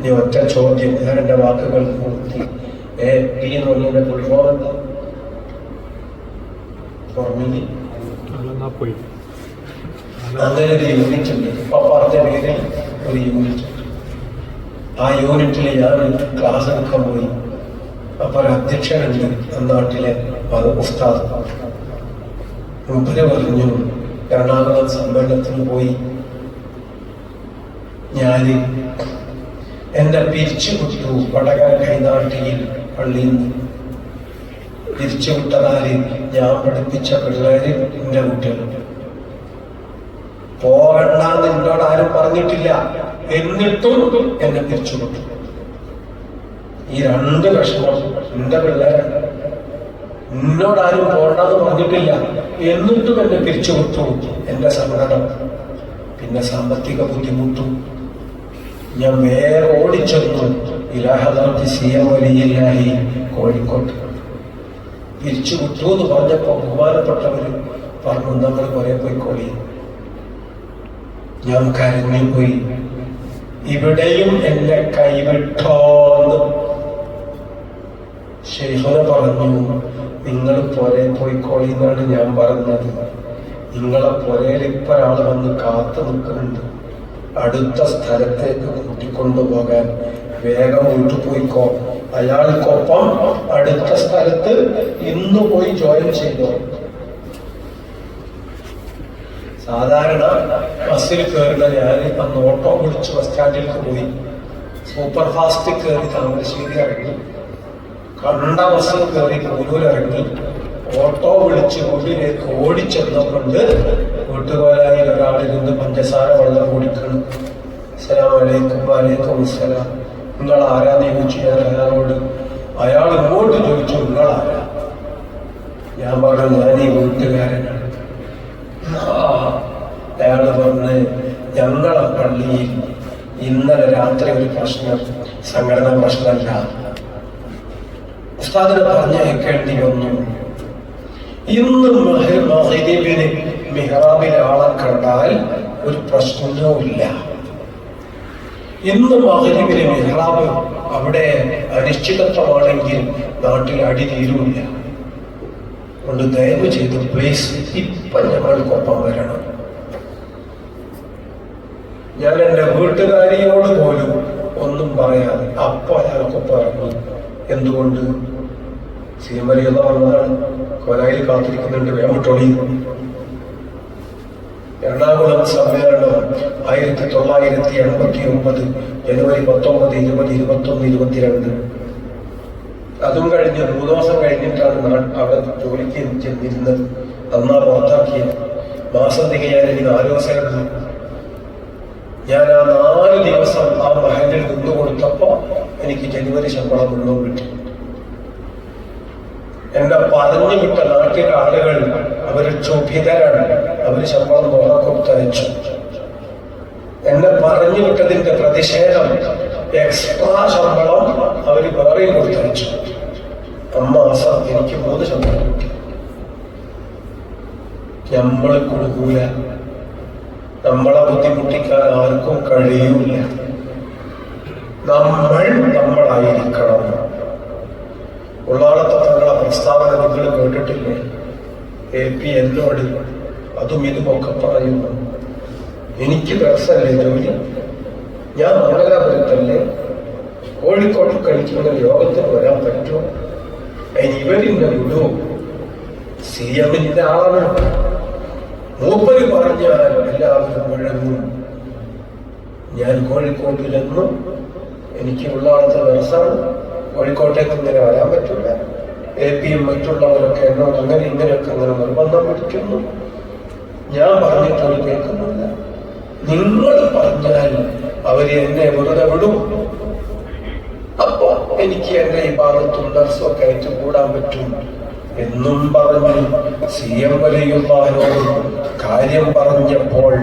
ഇനി ഒറ്റ ചോദ്യം ഞാൻ എന്റെ വാക്കുകൾ പൂർത്തി. ഏ പി എന്ന് പറഞ്ഞതിന്റെ ഫുൾ ഫോം എന്താ ഓർമ്മയില്ലേ എന്നാ പോയി. അങ്ങനെ ഒരു യൂണിറ്റ് ഉണ്ട്. ഇപ്പൊ പറഞ്ഞ പേരിൽ ഒരു യൂണിറ്റ് ഉണ്ട്. ആ യൂണിറ്റിൽ ഞാൻ ക്ലാസ് എടുക്കാൻ പോയി. അപ്പൊ ഒരു അധ്യക്ഷനുണ്ട് നാട്ടിലെ അത് ഉസ്താദ്. മുമ്പിൽ പറഞ്ഞു എറണാകുളം സമ്മേളനത്തിന് പോയി. ഞാൻ എന്നെ പിരിച്ചു വിട്ടു വടകര കൈനാട്ടിയിൽ പള്ളിയിൽ നിന്ന്. പിരിച്ചു വിട്ടതാൽ ഞാൻ പഠിപ്പിച്ച പിള്ളേര് എന്റെ കുട്ടികളുണ്ട് പോകണ്ട നിന്നോട് ആരും പറഞ്ഞിട്ടില്ല. എന്നിട്ടും എന്നെ പിരിച്ചുവിട്ടു ഈ രണ്ട് വിഷമം എന്റെ പിള്ളേരെ എന്നോട് ആരും പോകണ്ടെന്ന് പറഞ്ഞിട്ടില്ല. എന്നിട്ടും എന്നെ പിരിച്ചുവിട്ടു എന്റെ സങ്കടം. പിന്നെ സാമ്പത്തിക ബുദ്ധിമുട്ടും. ഞാൻ വേറെ ഓടിച്ചെന്നു ഇലാഹദാർത്ഥി സി എം വലിയില്ലായി കോഴിക്കോട്ട്. തിരിച്ചു വിട്ടു എന്ന് പറഞ്ഞപ്പോ ബഹുമാനപ്പെട്ടവര് പറഞ്ഞു നമ്മൾ കുറെ പോയിക്കോളി. ഞാൻ കരഞ്ഞുപോയി ഇവിടെയും എന്നെ കൈവിട്ടോന്ന്. ശൈഹന പറഞ്ഞു നിങ്ങൾ പോലെ പോയിക്കോളി എന്നാണ് ഞാൻ പറഞ്ഞത്. നിങ്ങളെ പോലെ ഇപ്പൊ ഒരാൾ വന്ന് കാത്തു നിൽക്കുന്നുണ്ട് അടുത്ത സ്ഥലത്തേക്ക് കൂട്ടിക്കൊണ്ടുപോകാൻ വേഗം വീട്ടുപോയിക്കോ അയാൾക്കൊപ്പം അടുത്ത സ്ഥലത്ത് ഇന്ന് പോയി ജോയിൻ ചെയ്തോ. സാധാരണ ബസ്സിൽ കയറുന്ന ഞാൻ അന്ന് ഓട്ടോ വിളിച്ച് ബസ് സ്റ്റാൻഡിലേക്ക് പോയി. സൂപ്പർ ഫാസ്റ്റ് കയറി താമരശ്ശേരി ഇറങ്ങി. കണ്ട ബസ്സിൽ കയറി ഇറങ്ങി ഓട്ടോ വിളിച്ച് ഉള്ളിലേക്ക് ഓടിച്ചെന്നപ്പോണ്ട് വീട്ടുകാരായി ഒരാളിൽ നിന്ന് പഞ്ചസാര വെള്ളം കുടിക്കണം. സലാം അലൈക്കും വലൈക്കും സലാം നിങ്ങൾ ആരാന്ന് ചോദിച്ചു ഞാൻ അയാളോട് അയാൾ ഇങ്ങോട്ട് ചോദിച്ചു നിങ്ങൾ ആരാ? ഞാൻ പറഞ്ഞു ഞാൻ ഈ വീട്ടുകാരനാണ്. അയാൾ പറഞ്ഞ് ഞങ്ങളെ പള്ളിയിൽ ഇന്നലെ രാത്രി ഒരു പ്രശ്നം സംഘടനാ പ്രശ്നമല്ല. ഉസ്താദിനെ പറഞ്ഞയക്കേണ്ടി വന്നു. ഇന്ന് മഹരീബിന് മിഹ്റാബിൽ ആളെ കണ്ടാൽ ഒരു പ്രശ്നവുമില്ല. ഇന്ന് മഹരീബിന് മെഹ്റാബ് അവിടെ അനിശ്ചിതത്വമാണെങ്കിൽ നാട്ടിൽ അടി തീരുമില്ല. അതുകൊണ്ട് ദയവ് ചെയ്ത് പ്ലീസ് ഇപ്പൊ ഞങ്ങൾക്കൊപ്പം വരണം. ഞാൻ എന്റെ വീട്ടുകാരിയോട് പോലും ഒന്നും പറയാതെ അപ്പൊ അയാൾക്കൊപ്പം ഇറങ്ങി എന്തുകൊണ്ട്? സീമരിയുള്ള വന്നതാണ് കൊലായിൽ കാത്തിരിക്കുന്നുണ്ട് വേമട്ടൊളി. എറണാകുളം സമ്മേളനം ആയിരത്തി തൊള്ളായിരത്തി എൺപത്തി ഒമ്പത് ജനുവരി പത്തൊമ്പത് ഇരുപത് ഇരുപത്തൊന്ന് ഇരുപത്തിരണ്ട്. അതും കഴിഞ്ഞ് മൂന്ന് ദിവസം കഴിഞ്ഞിട്ടാണ് നാൾ അവിടെ ജോലിക്ക് ചെന്നിരുന്നത്. നന്നാ പുറത്താക്കിയത് മാസം തികയാൻ എനിക്ക് നാല് ദിവസമായിരുന്നു. ഞാൻ ആ നാല് ദിവസം ആ മഹലിൽ നിന്ന് കൊടുത്തപ്പോ എനിക്ക് ജനുവരി ശമ്പളം മുഴുവൻ കിട്ടി എന്നെ പറഞ്ഞു വിട്ട നാട്ടിലെ ആളുകൾ അവർ ക്ഷോഭിതരാണ്. അവർ ശമ്പളം വേറെ എന്നെ പറഞ്ഞു വിട്ടതിന്റെ പ്രതിഷേധം എക്സ്ട്രാ ശമ്പളം അവർ വേറെയും കൊടുത്തയച്ചു. അമ്മാസം എനിക്ക് മൂന്ന് ശമ്പളം കിട്ടി. നമ്മൾ കൊടുക്കൂല. നമ്മളെ ബുദ്ധിമുട്ടിക്കാൻ ആർക്കും കഴിയൂല. നമ്മൾ നമ്മളായിരിക്കണം. ഉള്ളാളത്തെ തങ്ങളെ പ്രസ്താവന നിങ്ങൾ കേട്ടിട്ടില്ലേ? എ പി എന്നോട് അതും ഇതുമൊക്കെ പറയുന്നു. എനിക്ക് ദിവസമല്ലേ ജോലി? ഞാൻ മംഗലാപുരത്തല്ലേ? കോഴിക്കോട്ട് കഴിക്കുന്ന യോഗത്തിന് വരാൻ പറ്റുമോ? അതിന് ഇവരിന്റെ വിടൂ. സി എമ്മിന്റെ ആളാണ്. മൂപ്പര് പറഞ്ഞാൽ എല്ലാവരും മുഴങ്ങും. ഞാൻ കോഴിക്കോട്ടിലെന്നും എനിക്ക് ഉള്ളാളത്തെ ദിവസമാണ് കോഴിക്കോട്ടേക്ക് ഇങ്ങനെ വരാൻ പറ്റില്ല. എ പിയും മറ്റുള്ളവരൊക്കെ എന്നോട് അങ്ങനെ ഇങ്ങനെയൊക്കെ അങ്ങനെ നിർബന്ധം പിടിക്കുന്നു. ഞാൻ പറഞ്ഞിട്ടത് കേൾക്കുന്നില്ല നിങ്ങൾ പറഞ്ഞാൽ അവർ എന്നെ വെറുതെ വിടും. അപ്പൊ എനിക്ക് എന്റെ ഈ ഭാഗത്തും ഡ്രസ്സൊക്കെ കൂടാൻ പറ്റും എന്നും പറഞ്ഞു സി എം വലിയുള്ളവരോട് കാര്യം പറഞ്ഞപ്പോൾ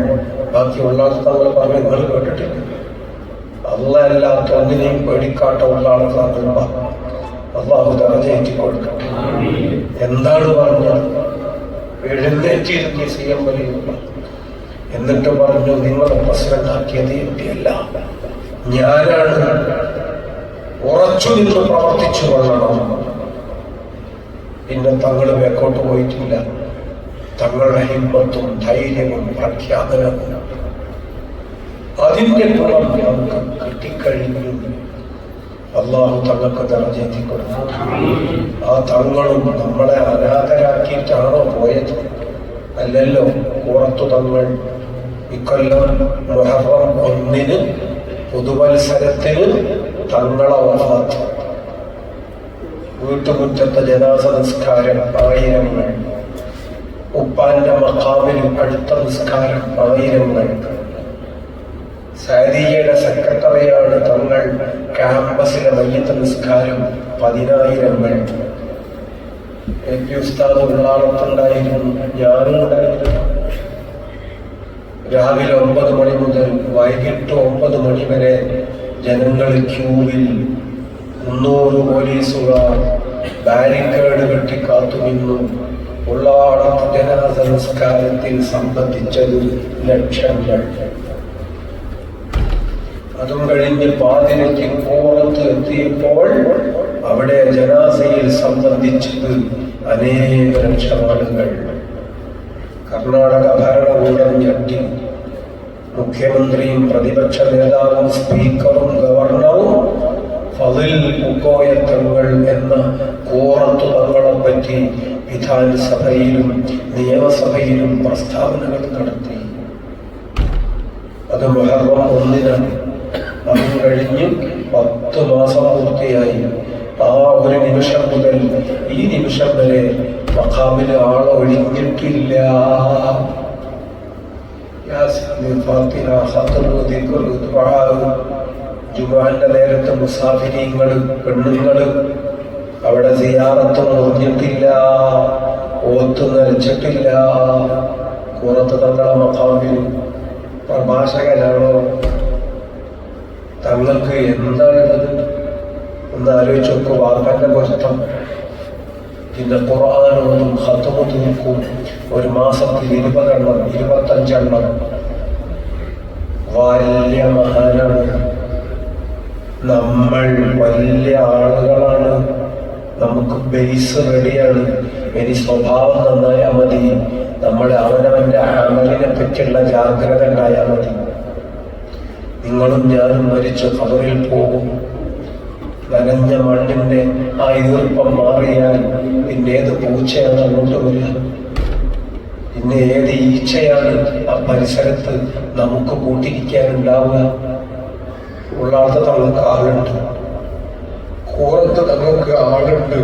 ബാക്കിയുള്ള ആൾക്കാർ പറഞ്ഞു നിങ്ങൾ കേട്ടിട്ടില്ല. അല്ലല്ലാത്ത ഒന്നിനെയും പേടിക്കാട്ട ഉള്ള ആൾക്കാർ അള്ളാഹു തറചേറ്റി കൊടുക്കട്ടെ എന്താണ് പറഞ്ഞത്? എഴുന്നേറ്റിരുന്നു സി എം വലിയുള്ള എന്നിട്ട് പറഞ്ഞു നിങ്ങളെ പ്രസിഡന്റാക്കിയത് എന്റെയല്ല ഞാനാണ് ഉറച്ചു നിന്ന് പ്രവർത്തിച്ചു കൊള്ളണം. പിന്നെ തങ്ങൾ മേക്കോട്ട് പോയിട്ടില്ല. തങ്ങളുടെ ഹിമ്മത്തും ധൈര്യവും പ്രഖ്യാപനവും അതിന്റെ ഗുണം ഞങ്ങൾക്ക് കിട്ടിക്കഴിഞ്ഞു. അള്ളാഹു തങ്ങൾക്ക് ദർജെത്തി കൊടുത്തു. ആ തങ്ങളും നമ്മളെ അനാഥരാക്കിയിട്ടാണോ പോയത്? അല്ലല്ലോ കൂറത്തു തങ്ങൾ ഇക്കൊല്ലം മുഹറം ഒന്നിന് പുതുവത്സരത്തിന് തങ്ങളെ വഫാത്ത് വീട്ടുമുറ്റത്തെ ജനാസ നിസ്കാരം ആയിരങ്ങൾ. ഉപ്പാന്റെ മക്കാമിൽ അടുത്ത നിസ്കാരം ആയിരങ്ങൾ. സാരിയയുടെ സെക്രട്ടറിയാണ് തങ്ങൾ ക്യാമ്പസിലെ മയ്യത്ത് നിസ്കാരം പതിനായിരങ്ങൾ എ പി ഉസ്താദ് ഉള്ളാളത്തുണ്ടായിരുന്നു ഞാനും ഉണ്ടായിരുന്നു. രാവിലെ ഒമ്പത് മണി മുതൽ വൈകിട്ട് ഒമ്പത് മണി വരെ ജനങ്ങൾ ക്യൂവിൽ മുന്നൂറ് പോലീസുകാർ ബാരിക്കേഡ് കെട്ടി കാത്തുനിന്നു. ഉള്ളാടത്ത് ജനാസ സംസ്കാരത്തിൽ സംബന്ധിച്ചത് ലക്ഷങ്ങൾ. അതും കഴിഞ്ഞ് പാതിരയ്ക്ക് പുറത്ത് എത്തിയപ്പോൾ അവിടെ ജനാസയിൽ സംബന്ധിച്ചത് അനേക ലക്ഷം ആളുകൾ കർണാടക ഭരണകൂടം ഞെട്ടി. മുഖ്യമന്ത്രിയും പ്രതിപക്ഷ നേതാവും സ്പീക്കറും ഗവർണറും ഫതിൽ മുക്കോയ തങ്ങൾ എന്ന കോറത്തു തങ്ങളെ പറ്റി വിധാനസഭയിലും നിയമസഭയിലും പ്രസ്താവനകൾ നടത്തി. അത് മുഹറം ഒന്നിനാണ്. അതും കഴിഞ്ഞ് പത്ത് മാസം പൂർത്തിയായി. ആ ഒരു നിമിഷം മുതൽ ഈ നിമിഷം വരെ മഖാമിൽ ആളൊഴിഞ്ഞിട്ടില്ല ജുമാന്റെ നേരത്തെ മുസാഫിരീങ്ങൾ പെണ്ണുങ്ങൾ അവിടെ സിയാറത്ത് മുറിഞ്ഞിട്ടില്ല ഓത്ത് നരച്ചിട്ടില്ല കൂറത്ത് തങ്ങളെ മഖാമിൽ പ്രഭാഷകനാണോ തങ്ങൾക്ക് എന്താണുള്ളത്? ഒന്ന് ആലോചിച്ച് നോക്കൂ വാപ്പന്റെ പൊരുത്തം. പിന്നെ ഖുർആാനോടും ഹത്തമു തൂക്കും ഒരു മാസത്തിൽ ഇരുപതെണ്ണം ഇരുപത്തഞ്ചെണ്ണം. വലിയ മഹാനാണ്. നമ്മൾ വലിയ ആളുകളാണ്. നമുക്ക് ബേസ് റെഡിയാണ് ഇനി സ്വഭാവം നന്നായാൽ മതി. നമ്മുടെ അവനവന്റെ അമലിനെ പറ്റിയുള്ള ജാഗ്രത ഉണ്ടായാൽ മതി. നിങ്ങളും ഞാനും മരിച്ച് കബറിൽ പോകും. നനഞ്ഞ മണ്ണിന്റെ ആ ഈർപ്പം മാറിയാൽ പിന്നെ ഏത് പൂച്ചയാണ് അങ്ങോട്ട് വരിക പിന്നെ ഏത് ഈച്ചയാണ് ആ പരിസരത്ത് നമുക്ക് കൂട്ടിരിക്കാനുണ്ടാവുക? ഉള്ളാത്ത തങ്ങൾക്ക് ആളുണ്ട്. കൂറത്ത് തങ്ങൾക്ക് ആളുണ്ട്.